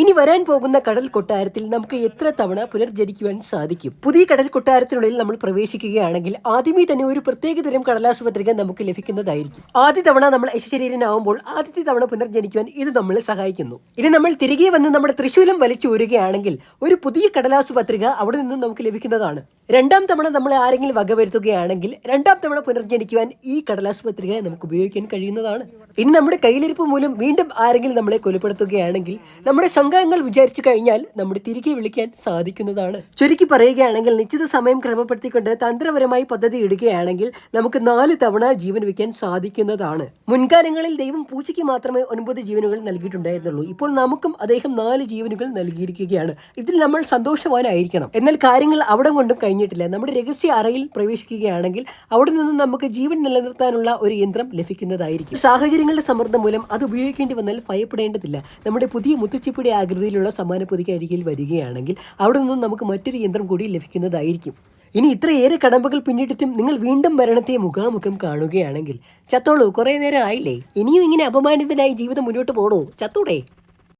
ഇനി വരാൻ പോകുന്ന കടൽ കൊട്ടാരത്തിൽ നമുക്ക് എത്ര തവണ പുനർജനിക്കുവാൻ സാധിക്കും? പുതിയ കടൽ കൊട്ടാരത്തിനുള്ളിൽ നമ്മൾ പ്രവേശിക്കുകയാണെങ്കിൽ ആദ്യമേ തന്നെ ഒരു പ്രത്യേക തരം കടലാസ് പത്രിക നമുക്ക് ലഭിക്കുന്നതായിരിക്കും. ആദ്യ തവണ നമ്മൾ യശശരീരനാവുമ്പോൾ ആദ്യത്തെ തവണ പുനർജനിക്കുവാൻ ഇത് നമ്മളെ സഹായിക്കുന്നു. ഇനി നമ്മൾ തിരികെ വന്ന് നമ്മുടെ തൃശൂലം വലിച്ചു വരികയാണെങ്കിൽ ഒരു പുതിയ കടലാസ് പത്രിക അവിടെ നിന്നും നമുക്ക് ലഭിക്കുന്നതാണ്. രണ്ടാം തവണ നമ്മൾ ആരെങ്കിലും വകവരുത്തുകയാണെങ്കിൽ രണ്ടാം തവണ പുനർജനിക്കുവാൻ ഈ കടലാസ് പത്രിക നമുക്ക് ഉപയോഗിക്കാൻ കഴിയുന്നതാണ്. ഇനി നമ്മുടെ കയ്യിലിരിപ്പ് മൂലം വീണ്ടും ആരെങ്കിലും നമ്മളെ കൊലപ്പെടുത്തുകയാണെങ്കിൽ നമ്മുടെ സംഘങ്ങൾ വിചാരിച്ചു കഴിഞ്ഞാൽ നമ്മുടെ തിരികെ വിളിക്കാൻ സാധിക്കുന്നതാണ്. ചുരുക്കി പറയുകയാണെങ്കിൽ നിശ്ചിത സമയം ക്രമപ്പെടുത്തിക്കൊണ്ട് തന്ത്രപരമായി പദ്ധതി ഇടുകയാണെങ്കിൽ നമുക്ക് നാല് തവണ ജീവൻ വയ്ക്കാൻ സാധിക്കുന്നതാണ്. മുൻകാലങ്ങളിൽ ദൈവം പൂച്ചയ്ക്ക് മാത്രമേ ഒൻപത് ജീവനുകൾ നൽകിയിട്ടുണ്ടായിരുന്നുള്ളൂ. ഇപ്പോൾ നമുക്കും അദ്ദേഹം നാല് ജീവനുകൾ നൽകിയിരിക്കുകയാണ്. ഇതിൽ നമ്മൾ സന്തോഷവാനായിരിക്കണം. എന്നാൽ കാര്യങ്ങൾ അവിടെ കൊണ്ടും കഴിഞ്ഞിട്ടില്ല. നമ്മുടെ രഹസ്യ അറയിൽ പ്രവേശിക്കുകയാണെങ്കിൽ അവിടെ നിന്നും നമുക്ക് ജീവൻ നിലനിർത്താനുള്ള ഒരു യന്ത്രം ലഭിക്കുന്നതായിരിക്കും. സാഹചര്യങ്ങളുടെ സമ്മർദ്ദം മൂലം അത് ഉപയോഗിക്കേണ്ടി വന്നാൽ ഭയപ്പെടേണ്ടതില്ല. നമ്മുടെ പുതിയ മുത്തുച്ചിപ്പിടി ആകൃതിയിലുള്ള സമ്മാന പൊതിക്ക് അരികിൽ വരികയാണെങ്കിൽ അവിടെ നിന്നും നമുക്ക് മറ്റൊരു യന്ത്രം കൂടി ലഭിക്കുന്നതായിരിക്കും. ഇനി ഇത്രയേറെ കടമ്പകൾ പിന്നിട്ടിട്ടും നിങ്ങൾ വീണ്ടും മരണത്തെ മുഖാമുഖം കാണുകയാണെങ്കിൽ ചത്തോളൂ കുറേ നേരം ആയില്ലേ? ഇനിയും ഇങ്ങനെ അപമാനിതനായി ജീവിതം മുന്നോട്ട് പോണോ? ചത്തൂടെ?